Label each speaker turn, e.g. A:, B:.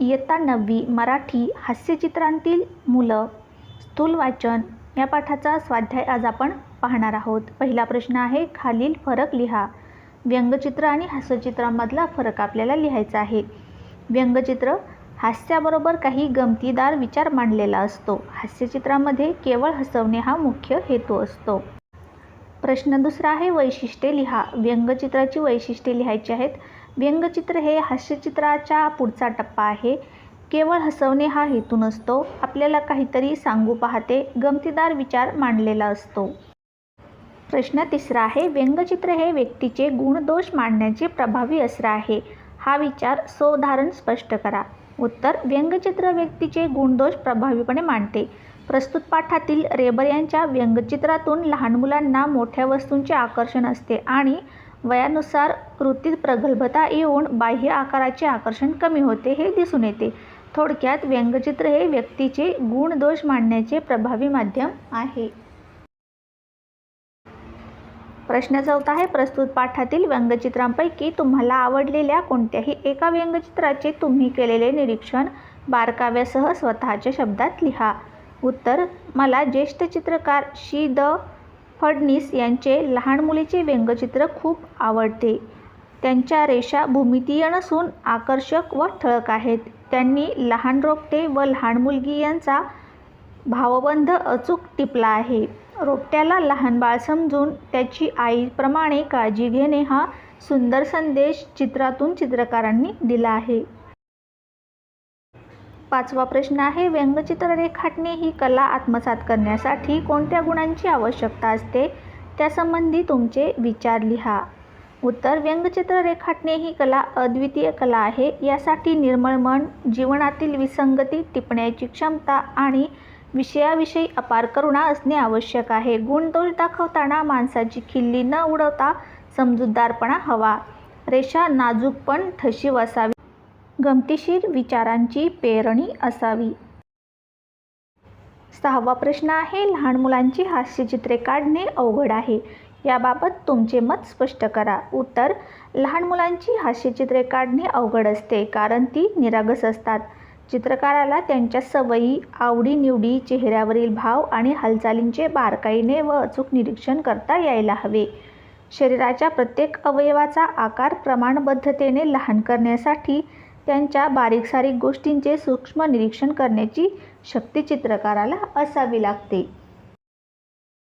A: इयत्ता नववी मराठी हास्यचित्रांतील मुलं. स्थूल वाचन. या पाठाचा स्वाध्याय आज आपण पाहणार आहोत. पहिला प्रश्न आहे खालील फरक लिहा. व्यंगचित्र आणि हास्यचित्रांमधला फरक आपल्याला लिहायचा आहे. व्यंगचित्र हास्याबरोबर काही गमतीदार विचार मांडलेला असतो. हास्यचित्रामध्ये केवळ हसवणे हा मुख्य हेतू असतो. प्रश्न दुसरा आहे वैशिष्ट्ये लिहा. व्यंगचित्राची वैशिष्ट्ये लिहायची आहेत. व्यंगचित्र हे हास्यचित्राच्या पुढचा टप्पा आहे. केवळ हसवणे हा हेतू नसतो. आपल्याला काहीतरी सांगू पाहते गमतीदार विचार मांडलेला असतो. प्रश्न तिसरा आहे व्यंगचित्र हे व्यक्तीचे गुणदोष मांडण्याचे प्रभावी असरा आहे. हा विचार सोधारण स्पष्ट करा. उत्तर व्यंगचित्र व्यक्तीचे गुणदोष प्रभावीपणे मांडते. प्रस्तुत पाठातील रेबर यांच्या व्यंगचित्रातून लहान मुलांना मोठ्या वस्तूंचे आकर्षण असते आणि वयानुसार कृतीत प्रगल्भता येऊन बाह्य आकाराचे आकर्षण कमी होते हे दिसून येते. थोडक्यात व्यंगचित्र हे व्यक्तीचे गुणदोष मांडण्याचे प्रभावी माध्यम आहे. प्रश्न चौथा आहे प्रस्तुत पाठातील व्यंगचित्रांपैकी तुम्हाला आवडलेल्या कोणत्याही एका व्यंगचित्राचे तुम्ही केलेले निरीक्षण बारकाव्यासह स्वतःच्या शब्दात लिहा. उत्तर मला ज्येष्ठ चित्रकार शी द फडणीस यांचे लहान मुलीचे व्यंगचित्र खूप आवडते. त्यांच्या रेषा भूमितीय नसून आकर्षक व ठळक आहेत. त्यांनी लहान रोपटे व लहान मुलगी यांचा भावबंध अचूक टिपला आहे. रोपट्याला लहान बाळ समजून त्याची आईप्रमाणे काळजी घेणे हा सुंदर संदेश चित्रातून चित्रकारांनी दिला आहे. पाचवा प्रश्न आहे व्यंगचित्र रेखाटणे ही कला आत्मसात करण्यासाठी कोणत्या गुणांची आवश्यकता असते? त्यासंबंधी तुमचे विचार लिहा. उत्तर व्यंगचित्र रेखाटणे ही कला अद्वितीय कला आहे. यासाठी निर्मळ मन जीवनातील विसंगती टिपण्याची क्षमता आणि विषयाविषयी अपार करुणा असणे आवश्यक आहे. गुणदोष दाखवताना माणसाची खिल्ली न उडवता समजूतदारपणा हवा. रेषा नाजूक पण ठशीव असावी गमतीशीर विचारांची पेरणी असावी. सहावा प्रश्न आहे लहान मुलांची हास्यचित्रे काढणे अवघड आहे. याबाबत तुमचे मत स्पष्ट करा. उत्तर लहान मुलांची हास्यचित्रे काढणे अवघड असते कारण ती निरागस असतात. चित्रकाराला त्यांच्या सवयी आवडीनिवडी चेहऱ्यावरील भाव आणि हालचालींचे बारकाईने व अचूक निरीक्षण करता यायला हवे. शरीराच्या प्रत्येक अवयवाचा आकार प्रमाणबद्धतेने लहान करण्यासाठी त्यांच्या बारीक सारीक गोष्टींचे सूक्ष्म निरीक्षण करण्याची शक्ती चित्रकाराला असावी लागते.